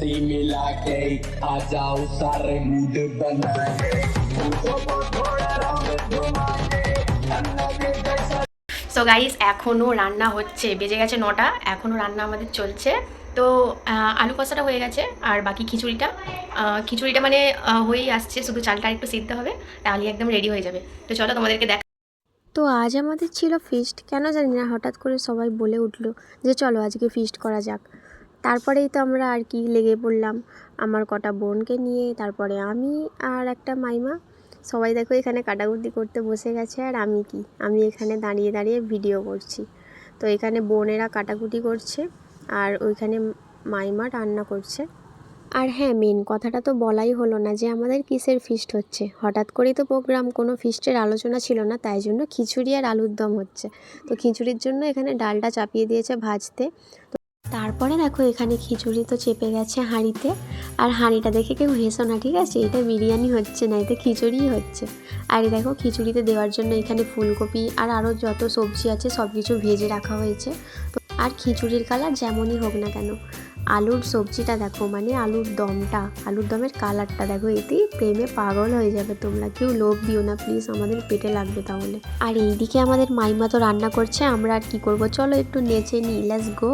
लस्सी मिला के आ जाओ सारे मूड बनाए সো গাইস এখনও রান্না হচ্ছে বেজে গেছে নটা এখনও রান্না আমাদের চলছে তো আহ, আলু কষাটা হয়ে গেছে আর বাকি খিচুড়িটা আহ, খিচুড়িটা মানে আহ, হয়েই আসছে শুধু চালটা একটু সিদ্ধ হবে তাহলে একদম রেডি হয়ে যাবে তো চলো তোমাদেরকে দেখ তো আজ আমাদের ছিল ফিস্ট কেন জানি না হঠাৎ করে সবাই বলে উঠলো যে চলো আজকে ফিস্ট করা যাক তারপরেই তো আমরা আর কি লেগে পড়লাম। আমার কটা বোনকে নিয়ে, তারপরে আমি আর একটা মাইমা। সবাই দেখো এখানে কাটাকুটি করতে বসে গেছে, আর আমি কি? আমি এখানে দাঁড়িয়ে দাঁড়িয়ে ভিডিও করছি। তো এখানে বোনেরা কাটাকুটি করছে, আর ওইখানে মাইমা রান্না করছে। আর হ্যাঁ মেন কথাটা তো বলাই হলো না যে আমাদের কিসের ফিস্ট হচ্ছে। হঠাৎ করেই তো প্রোগ্রাম কোনো ফিস্টের আলোচনা ছিল না, তাই জন্য খিচুড়ি আর আলুর দম হচ্ছে। তো খিচুড়ির জন্য এখানে ডালটা চাপিয়ে দিয়েছে ভাজতে। তারপরে দেখো এখানে খিচুড়ি তো চেপে গেছে হাঁড়িতে। আর হাঁড়িটা দেখে কেউ হেসো না, ঠিক আছে? এটা বিরিয়ানি হচ্ছে না, এটা খিচুড়িই হচ্ছে। আর দেখো খিচুড়িতে দেওয়ার জন্য এখানে ফুলকপি আর আরও যত সবজি আছে সব কিছু ভেজে রাখা হয়েছে। আর খিচুড়ির কালার যেমনই হোক না কেন, আলুর সবজিটা দেখো মানে আলুর দমটা, আলুর দমের কালারটা দেখো, এতেই প্রেমে পাগল হয়ে যাবে তোমরা। কেউ লোভ দিও না প্লিজ আমাদের পেটে লাগবে তাহলে। আর এইদিকে আমাদের মাইমা তো রান্না করছে, আমরা আর কি করব? চলো একটু নেচে নি লেটস গো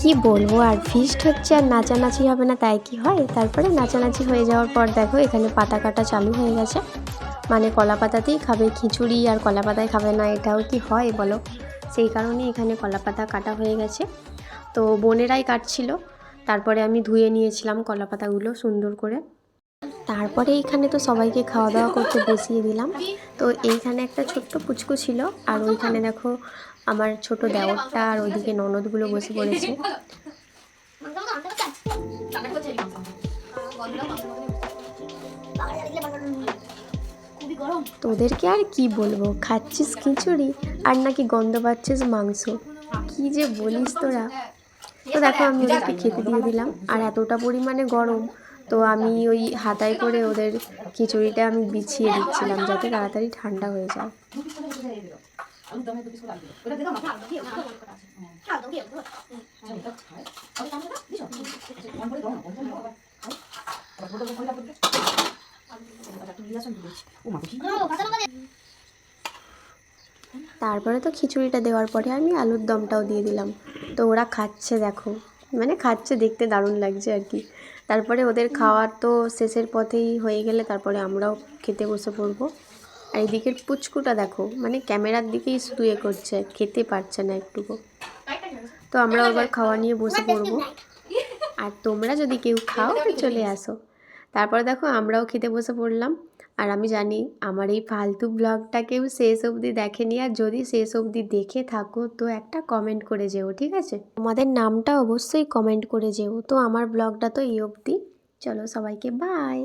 কি বলব? আর ফিস্ট হচ্ছে আর নাচানাচি হবে না, তাই কি হয়? তারপরে নাচানাচি হয়ে যাওয়ার পর দেখো, এখানে পাতা কাটা চালু হয়ে গেছে। মানে কলা পাতাতেই খাবে, খিচুড়ি আর কলা পাতায় খাবে না, এটাও কি হয় বলো? সেই কারণে এখানে কলা পাতা কাটা হয়ে গেছে। তো বোনেরাই কাটছিল। তারপরে আমি ধুয়ে নিয়েছিলাম কলা পাতাগুলো সুন্দর করে। তারপরে এইখানে তো সবাইকে খাওয়া দাওয়া করতে বসিয়ে দিলাম। তো এইখানে একটা ছোট্ট পুচকু ছিল। আর ওইখানে দেখো আমার ছোট দেওরটা আর ওইদিকে ননদগুলো বসে পড়েছে। তোদেরকে আর কি বলব? খাচ্ছিস খিচুড়ি আর নাকি গন্ধ পাচ্ছিস মাংস? কি যে বলিস তোরা? তো দেখো, আমি ওদেরকে খেতে দিয়ে দিলাম। আর এতটা পরিমাণে গরম, তো আমি ওই হাতায় করে ওদের খিচুড়িটা আমি বিছিয়ে দিচ্ছিলাম যাতে তাড়াতাড়ি ঠান্ডা হয়ে যায়। তারপরে তো খিচুড়িটা দেওয়ার পরে আমি আলুর দমটাও দিয়ে দিলাম। তো ওরা খাচ্ছে দেখো। মানে খাচ্ছে দেখতে দারুণ লাগছে আর কি। তারপরে ওদের খাওয়ার তো শেষের পথেই হয়ে গেলে তারপরে আমরাও খেতে বসে পড়ব। আর এদিকের পুচকুটা দেখো মানে ক্যামেরার দিকেই শুধু এ করছে, খেতে পারছে না একটুকু। তো আমরা এবার খাওয়া নিয়ে বসে পড়ব। আর তোমরা যদি কেউ খাও চলে আসো। তারপরে দেখো, আমরাও খেতে বসে পড়লাম। আর আমি জানি আমার এই ফালতু ব্লগটা কেউ শেষ অবধি দেখেনি, আর যদি শেষ অবধি দেখে থাকো, তো একটা কমেন্ট করে যেও, ঠিক আছে? তোমাদের নামটা অবশ্যই কমেন্ট করে যেও। তো আমার ব্লগটা তো এই অবধি। চলো সবাইকে বাই